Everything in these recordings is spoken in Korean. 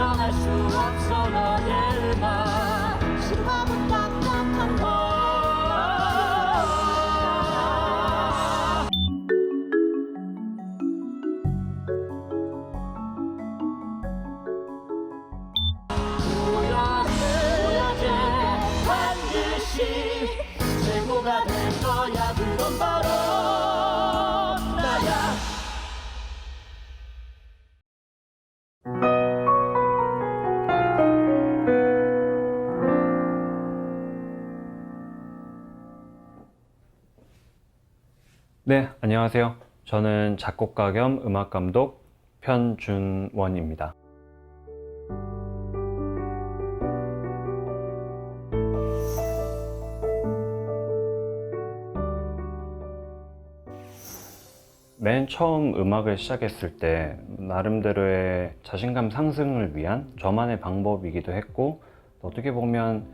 sole su, solo. 네, 안녕하세요. 저는 작곡가 겸 음악 감독 편준원입니다. 맨 처음 음악을 시작했을 때 나름대로의 자신감 상승을 위한 저만의 방법이기도 했고 어떻게 보면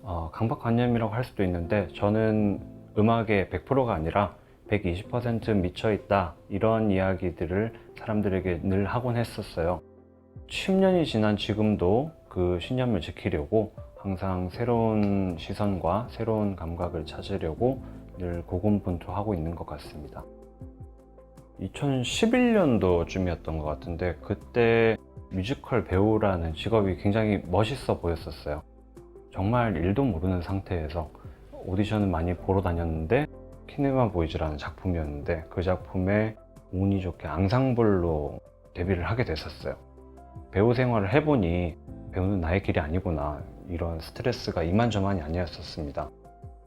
어, 강박관념이라고 할 수도 있는데 저는 음악의 100%가 아니라 120% 미쳐 있다 이런 이야기들을 사람들에게 늘 하곤 했었어요. 10년이 지난 지금도 그 신념을 지키려고 항상 새로운 시선과 새로운 감각을 찾으려고 늘 고군분투하고 있는 것 같습니다. 2011년도쯤이었던 것 같은데 그때 뮤지컬 배우라는 직업이 굉장히 멋있어 보였었어요. 정말 일도 모르는 상태에서 오디션을 많이 보러 다녔는데 키네마 보이즈라는 작품이었는데 그 작품에 운이 좋게 앙상블로 데뷔를 하게 됐었어요. 배우 생활을 해보니 배우는 나의 길이 아니구나 이런 스트레스가 이만저만이 아니었었습니다.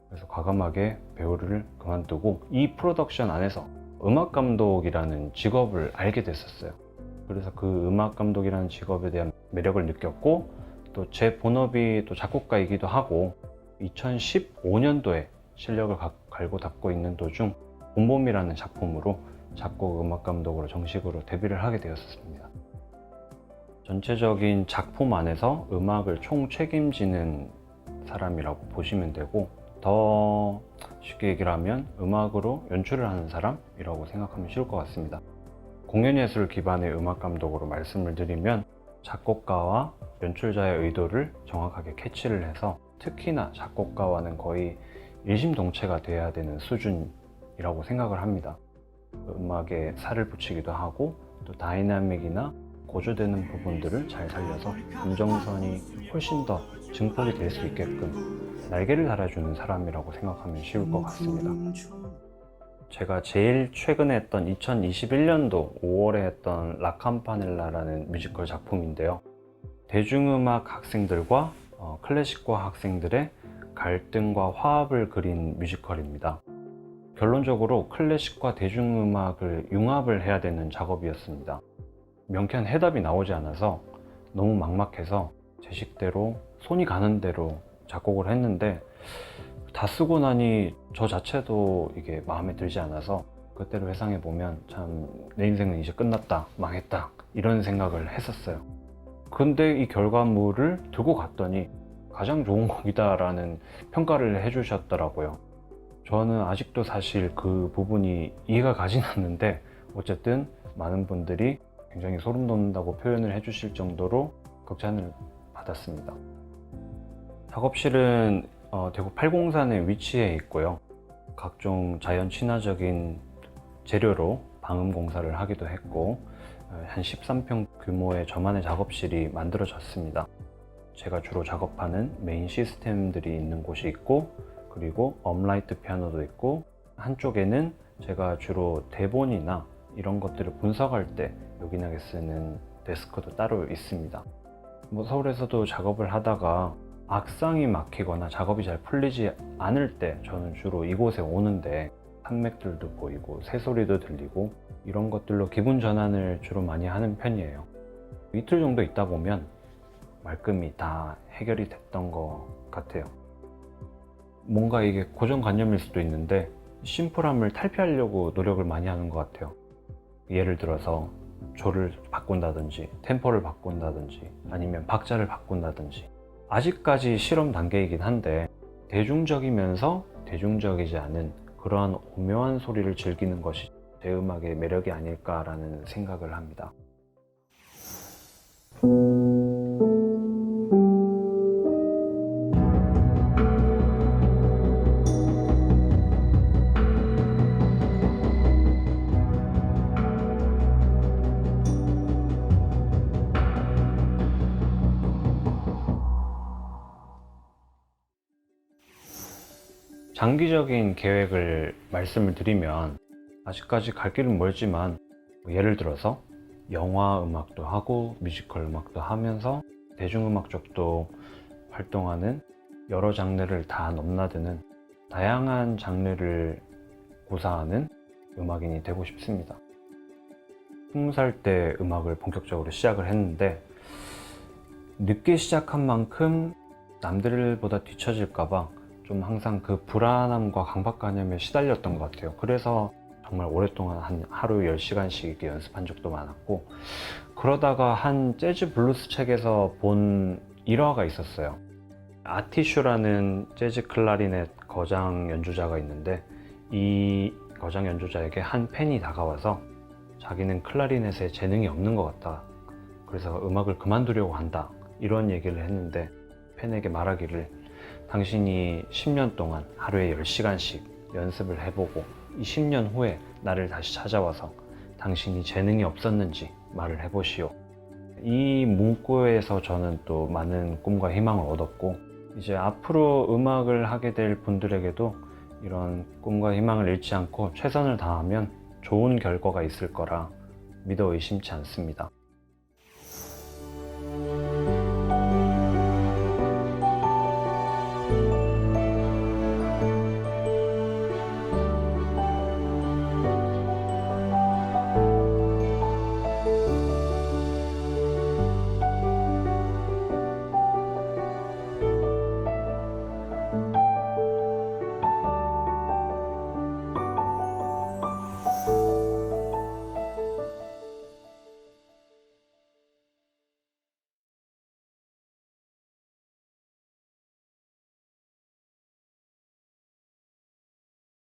그래서 과감하게 배우를 그만두고 이 프로덕션 안에서 음악 감독이라는 직업을 알게 됐었어요. 그래서 그 음악 감독이라는 직업에 대한 매력을 느꼈고 또 제 본업이 또 작곡가이기도 하고 2015년도에 실력을 가- 갈고 닦고 있는 도중 봄봄이라는 작품으로 작곡 음악 감독으로 정식으로 데뷔를 하게 되었습니다. 전체적인 작품 안에서 음악을 총 책임지는 사람이라고 보시면 되고 더 쉽게 얘기를 하면 음악으로 연출을 하는 사람이라고 생각하면 쉬울 것 같습니다. 공연예술 기반의 음악 감독으로 말씀을 드리면 작곡가와 연출자의 의도를 정확하게 캐치를 해서 특히나 작곡가와는 거의 일심동체가 돼야 되는 수준이라고 생각을 합니다. 음악에 살을 붙이기도 하고 또 다이나믹이나 고조되는 부분들을 잘 살려서 감정선이 훨씬 더 증폭이 될 수 있게끔 날개를 달아주는 사람이라고 생각하면 쉬울 것 같습니다. 제가 제일 최근에 했던 2021년도 5월에 했던 라캄파넬라라는 뮤지컬 작품인데요. 대중음악 학생들과 어, 클래식과 학생들의 갈등과 화합을 그린 뮤지컬입니다. 결론적으로 클래식과 대중음악을 융합을 해야 되는 작업이었습니다. 명쾌한 해답이 나오지 않아서 너무 막막해서 제 식대로 손이 가는 대로 작곡을 했는데 다 쓰고 나니 저 자체도 이게 마음에 들지 않아서 그때로 회상해 보면 참 내 인생은 이제 끝났다 망했다 이런 생각을 했었어요 근데 이 결과물을 두고 갔더니 가장 좋은 곡이다라는 평가를 해주셨더라고요 저는 아직도 사실 그 부분이 이해가 가진 않는데 어쨌든 많은 분들이 굉장히 소름 돋는다고 표현을 해주실 정도로 극찬을 받았습니다 작업실은 어, 대구 팔공산에 위치해 있고요. 각종 자연 친화적인 재료로 방음 공사를 하기도 했고 어, 한 13평 규모의 저만의 작업실이 만들어졌습니다. 제가 주로 작업하는 메인 시스템들이 있는 곳이 있고 그리고 업라이트 피아노도 있고 한쪽에는 제가 주로 대본이나 이런 것들을 분석할 때 요긴하게 쓰는 데스크도 따로 있습니다. 뭐 서울에서도 작업을 하다가 악상이 막히거나 작업이 잘 풀리지 않을 때 저는 주로 이곳에 오는데 산맥들도 보이고 새소리도 들리고 이런 것들로 기분 전환을 주로 많이 하는 편이에요. 이틀 정도 있다 보면 말끔히 다 해결이 됐던 것 같아요. 뭔가 이게 고정관념일 수도 있는데 심플함을 탈피하려고 노력을 많이 하는 것 같아요. 예를 들어서 조를 바꾼다든지 템포를 바꾼다든지 아니면 박자를 바꾼다든지 아직까지 실험 단계이긴 한데 대중적이면서 대중적이지 않은 그러한 오묘한 소리를 즐기는 것이 제 음악의 매력이 아닐까라는 생각을 합니다. 장기적인 계획을 말씀을 드리면 아직까지 갈 길은 멀지만 뭐 예를 들어서 영화 음악도 하고 뮤지컬 음악도 하면서 대중음악 쪽도 활동하는 여러 장르를 다 넘나드는 다양한 장르를 고사하는 음악인이 되고 싶습니다. 20살 때 음악을 본격적으로 시작을 했는데 늦게 시작한 만큼 남들보다 뒤처질까봐 좀 항상 그 불안함과 강박관념에 시달렸던 것 같아요. 그래서 정말 오랫동안 한 하루 10시간씩 이렇게 연습한 적도 많았고 그러다가 한 재즈 블루스 책에서 본 일화가 있었어요. 아티슈라는 재즈 클라리넷 거장 연주자가 있는데 이 거장 연주자에게 한 팬이 다가와서 자기는 클라리넷에 재능이 없는 것 같다. 그래서 음악을 그만두려고 한다. 이런 얘기를 했는데 팬에게 말하기를 당신이 10년 동안 하루에 10시간씩 연습을 해보고 이 10년 후에 나를 다시 찾아와서 당신이 재능이 없었는지 말을 해보시오. 이 문구에서 저는 또 많은 꿈과 희망을 얻었고 이제 앞으로 음악을 하게 될 분들에게도 이런 꿈과 희망을 잃지 않고 최선을 다하면 좋은 결과가 있을 거라 믿어 의심치 않습니다.